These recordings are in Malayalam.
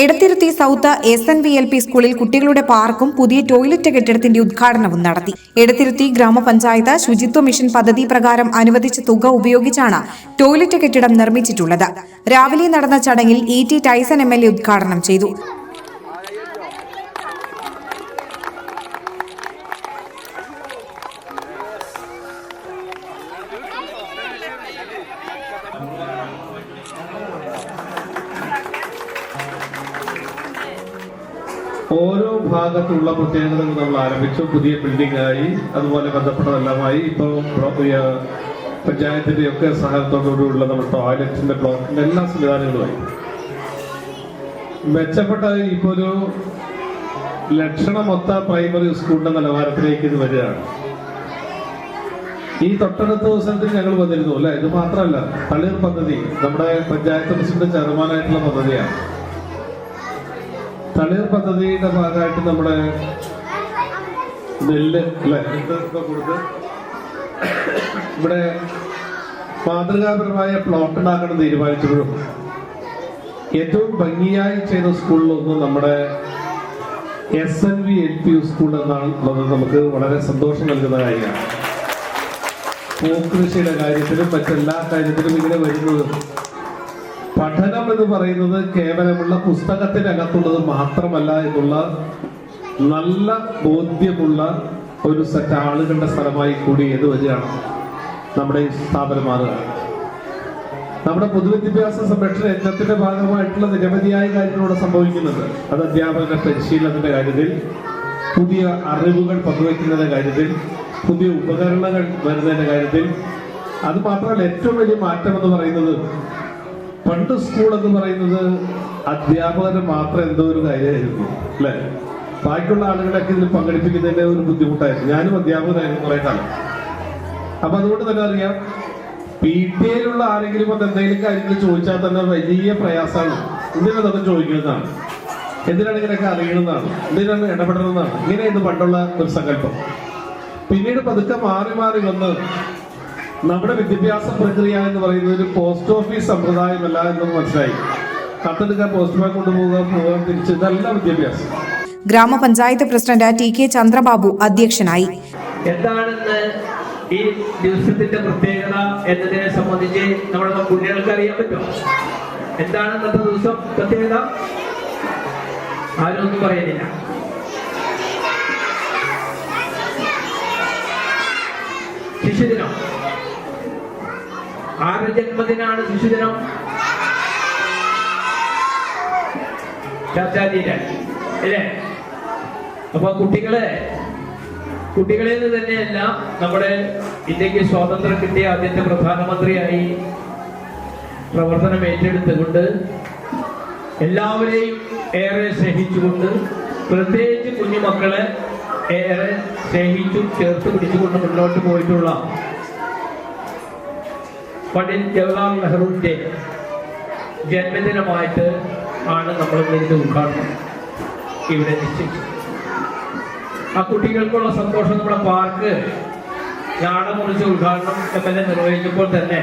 Edathiruthy south S N V L P സ്കൂളിൽ കുട്ടികളുടെ പാർക്കും പുതിയ ടോയ്ലറ്റ് കെട്ടിടത്തിന്റെ ഉദ്ഘാടനവും നടത്തി. എടത്തിരുത്തി ഗ്രാമപഞ്ചായത്ത് ശുചിത്വ മിഷൻ പദ്ധതി പ്രകാരം അനുവദിച്ച തുക ഉപയോഗിച്ചാണ് ടോയ്ലറ്റ് കെട്ടിടം നിർമ്മിച്ചിട്ടുള്ളത്. രാവിലെ നടന്ന ചടങ്ങിൽ E T Tyson M L A ഉദ്ഘാടനം ചെയ്തു. ഓരോ ഭാഗത്തുള്ള പ്രത്യേകതകൾ നമ്മൾ ആരംഭിച്ചു. പുതിയ ബിൽഡിംഗ് ആയി അതുപോലെ ബന്ധപ്പെട്ടതെല്ലാമായി. ഇപ്പോൾ പഞ്ചായത്തിന്റെ ഒക്കെ സഹായത്തോടുകൂടിയുള്ള നമ്മുടെ ടോയ്ലറ്റിന്റെ ബ്ലോക്കിന്റെ എല്ലാ സംവിധാനങ്ങളുമായി. മെച്ചപ്പെട്ട ഇപ്പൊ ഒരു ലക്ഷണമൊത്ത പ്രൈമറി സ്കൂളിന്റെ നിലവാരത്തിലേക്ക് ഇത് വരികയാണ്. ഈ തൊട്ടടുത്ത ദിവസത്തിൽ ഞങ്ങൾ വന്നിരുന്നു അല്ലെ? ഇത് മാത്രമല്ല തളിർ പദ്ധതി നമ്മുടെ പഞ്ചായത്ത് പ്രസിഡന്റ് ചെയർമാനായിട്ടുള്ള പദ്ധതിയാണ്. തളിർ പദ്ധതിയുടെ ഭാഗമായിട്ട് നമ്മുടെ നെല്ല് അല്ലെ ഇതൊക്കെ കൊടുത്ത് ഇവിടെ മാതൃകാപരമായ പ്ലോട്ട് ഉണ്ടാക്കണം തീരുമാനിച്ചപ്പോഴും ഏറ്റവും ഭംഗിയായി ചെയ്ത സ്കൂളിലൊന്നും നമ്മുടെ S N V L P school എന്നാണുള്ളത്. നമുക്ക് വളരെ സന്തോഷം നൽകുന്ന കാര്യമാണ്. പൂക്കൃഷിയുടെ കാര്യത്തിലും മറ്റെല്ലാ കാര്യത്തിലും ഇങ്ങനെ വരുന്നത്. പഠനം എന്ന് പറയുന്നത് കേവലമുള്ള പുസ്തകത്തിനകത്തുള്ളത് മാത്രമല്ല എന്നുള്ള നല്ല ബോധ്യമുള്ള ഒരു സെറ്റ് ആളുകളുടെ സ്ഥലമായി കൂടി ഏത് വരികയാണ് നമ്മുടെ ഈ സ്ഥാപനം മാറുക. നമ്മുടെ പൊതുവിദ്യാഭ്യാസ സംരക്ഷണ യജ്ഞത്തിന്റെ ഭാഗമായിട്ടുള്ള നിരവധിയായ കാര്യങ്ങളോട് സംഭവിക്കുന്നത്. അത് അധ്യാപകരുടെ പരിശീലനത്തിന്റെ കാര്യത്തിൽ പുതിയ അറിവുകൾ പങ്കുവയ്ക്കുന്നതിന്റെ കാര്യത്തിൽ പുതിയ ഉപകരണങ്ങൾ വരുന്നതിന്റെ കാര്യത്തിൽ. അത് മാത്രമല്ല ഏറ്റവും വലിയ മാറ്റം എന്ന് പറയുന്നത് പണ്ട് സ്കൂൾ എന്ന് പറയുന്നത് അധ്യാപകന് മാത്രം എന്തോ ഒരു കാര്യമായിരുന്നു അല്ലെ? ബാക്കിയുള്ള ആളുകളൊക്കെ ഇതിൽ പങ്കെടുപ്പിക്കുന്നതിന്റെ ഒരു ബുദ്ധിമുട്ടായിരുന്നു. ഞാനും അധ്യാപകനായിരുന്നു കുറെ കാലം. അപ്പൊ അതുകൊണ്ട് തന്നെ അറിയാം പി ടി എയിലുള്ള ആരെങ്കിലും അത് എന്തെങ്കിലും കാര്യങ്ങൾ ചോദിച്ചാൽ തന്നെ വലിയ പ്രയാസമാണ്. എന്തിനാണ് അതൊക്കെ ചോദിക്കുന്നതാണ്? എന്തിനാണ് ഇങ്ങനെയൊക്കെ അറിയണമെന്നാണ്? എന്തിനാണ് ഇടപെടണമെന്നാണ്? ഇങ്ങനെയായിരുന്നു പണ്ടുള്ള ഒരു സങ്കല്പം. പിന്നീട് പതുക്കെ മാറി മാറി വന്ന് നമ്മുടെ വിദ്യാഭ്യാസ പ്രക്രിയ എന്ന് പറയുന്നത് ഒരു പോസ്റ്റ് ഓഫീസ് സമ്പ്രദായമല്ല എന്ന് മനസ്സിലായി. കത്തെടുക്കാൻ പോസ്റ്റ്മാൻ കൊണ്ടുപോകുക പോകാൻ തിരിച്ച് ഇതല്ല വിദ്യാഭ്യാസം. ഗ്രാമപഞ്ചായത്ത് പ്രസിഡന്റ് ടി കെ ചന്ദ്രബാബു അധ്യക്ഷനായി. എന്താണെന്ന് ഈ ദിവസത്തിന്റെ പ്രത്യേകത എന്നതിനെ സംബന്ധിച്ച് നമ്മുടെ കുട്ടികൾക്ക് അറിയാൻ പറ്റും എന്താണ് ഇന്നത്തെ ദിവസം പ്രത്യേകത? ആരും ഒന്നും പറയുന്നില്ല. ശിശുദിനം. ആരുടെ ജന്മദിനാണ് ശിശുദിനം ചർച്ചാതീരൻ അല്ലേ? അപ്പൊ കുട്ടികളെ കുട്ടികളിൽ നിന്ന് തന്നെയല്ല നമ്മുടെ ഇന്ത്യയ്ക്ക് സ്വാതന്ത്ര്യം കിട്ടിയ ആദ്യത്തെ പ്രധാനമന്ത്രിയായി പ്രവർത്തനം ഏറ്റെടുത്തുകൊണ്ട് എല്ലാവരെയും ഏറെ സ്നേഹിച്ചുകൊണ്ട് പ്രത്യേകിച്ച് കുഞ്ഞുമക്കളെ ഏറെ സ്നേഹിച്ചും ചേർത്ത് പിടിച്ചുകൊണ്ട് മുന്നോട്ട് പോയിട്ടുള്ള പണ്ഡിറ്റ് ജവഹർലാൽ നെഹ്റുവിന്റെ ജന്മദിനമായിട്ട് ആണ് നമ്മൾ ഇതിന്റെ ഉദ്ഘാടനം ഇവിടെ നിശ്ചയിച്ചത്. ആ കുട്ടികൾക്കുള്ള സന്തോഷം നമ്മുടെ പാർക്ക് നാടം മുറിച്ച ഉദ്ഘാടനം എം നിർവഹിക്കുമ്പോൾ തന്നെ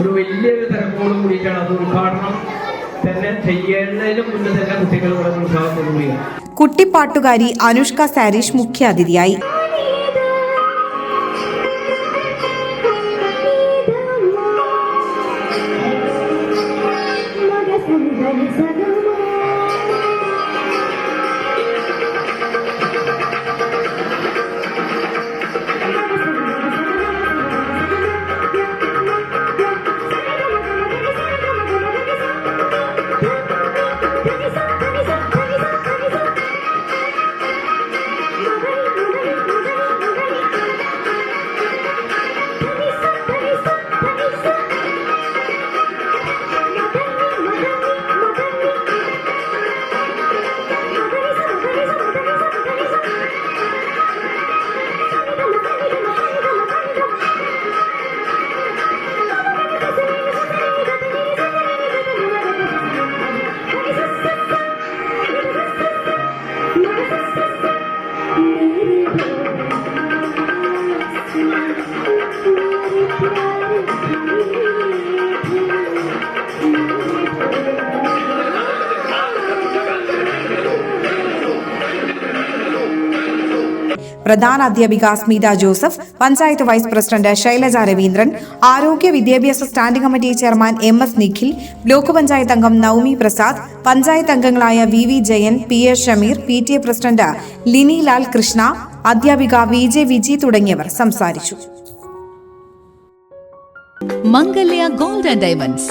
ഒരു വലിയൊരു തിരക്കോട് കൂടിയിട്ടാണ് അത് ഉദ്ഘാടനം തന്നെ ചെയ്യേണ്ടതിന് മുന്നേ തന്നെ കുട്ടികൾ ഉത്സാഹം കുട്ടിപ്പാട്ടുകാരി അനുഷ്ക സാരീഷ് മുഖ്യാതിഥിയായി. from the sun. പ്രധാന അധ്യാപിക Smitha Joseph panchayat vice president Shylaja Raveendran ആരോഗ്യ വിദ്യാഭ്യാസ standing committee chairman M S Nikhil block panchayat അംഗം നൌമി പ്രസാദ് പഞ്ചായത്ത് അംഗങ്ങളായ V V Jayan P A Shameer P T A president Lini Lal Krishna അധ്യാപിക വി ജെ വിജി തുടങ്ങിയവർ സംസാരിച്ചു. Mangalya gold and diamonds.